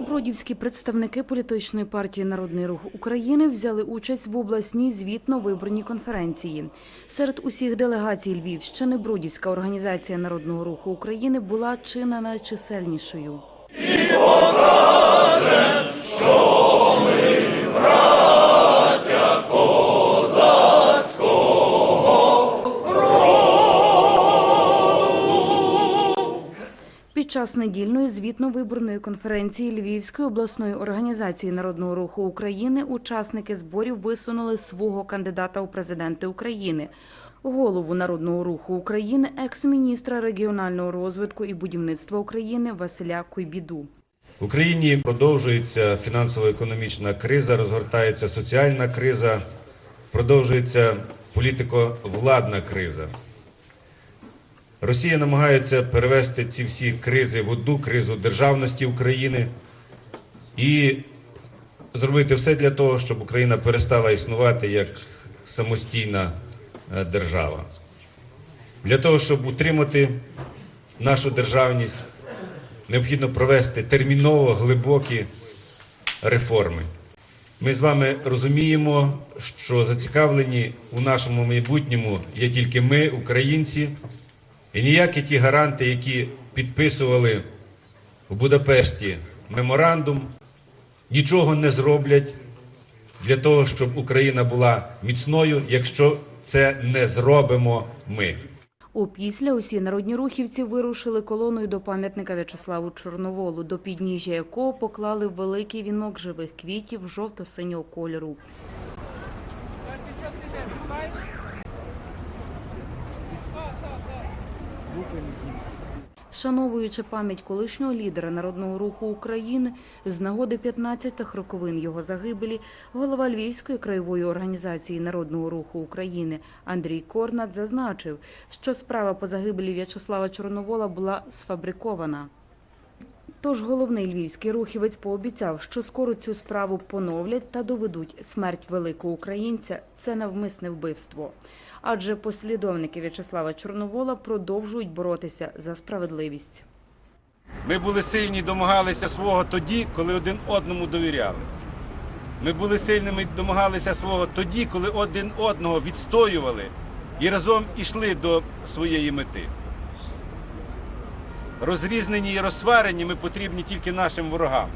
Бродівські представники політичної партії Народний рух України взяли участь в обласній звітно-виборній конференції. Серед усіх делегацій Львівщини Бродівська організація Народного руху України була чи не найчисельнішою. Час недільної звітно-виборної конференції Львівської обласної організації Народного руху України учасники зборів висунули свого кандидата у президенти України. Голову Народного руху України, екс-міністра регіонального розвитку і будівництва України Василя Куйбіду. В Україні продовжується фінансово-економічна криза, розгортається соціальна криза, продовжується політико-владна криза. Росія намагається перевести ці всі кризи в одну кризу державності України і зробити все для того, щоб Україна перестала існувати як самостійна е, держава. Для того, щоб утримати нашу державність, необхідно провести терміново глибокі реформи. Ми з вами розуміємо, що зацікавлені у нашому майбутньому є тільки ми, українці, і ніякі ті гаранти, які підписували в Будапешті меморандум, нічого не зроблять для того, щоб Україна була міцною, якщо це не зробимо ми. Опісля усі народні рухівці вирушили колоною до пам'ятника В'ячеславу Чорноволу, до підніжжя якого поклали великий вінок живих квітів жовто-синього кольору. Вшановуючи пам'ять колишнього лідера Народного руху України з нагоди 15-х роковин його загибелі, голова Львівської краєвої організації Народного руху України Андрій Корнат зазначив, що справа по загибелі В'ячеслава Чорновола була сфабрикована. Тож головний львівський рухівець пообіцяв, що скоро цю справу поновлять та доведуть смерть великого українця це навмисне вбивство. Адже послідовники В'ячеслава Чорновола продовжують боротися за справедливість. Ми були сильні домагалися свого тоді, коли один одному довіряли. Ми були сильними домагалися свого тоді, коли один одного відстоювали і разом ішли до своєї мети. Розрізнені і розсварені ми потрібні тільки нашим ворогам.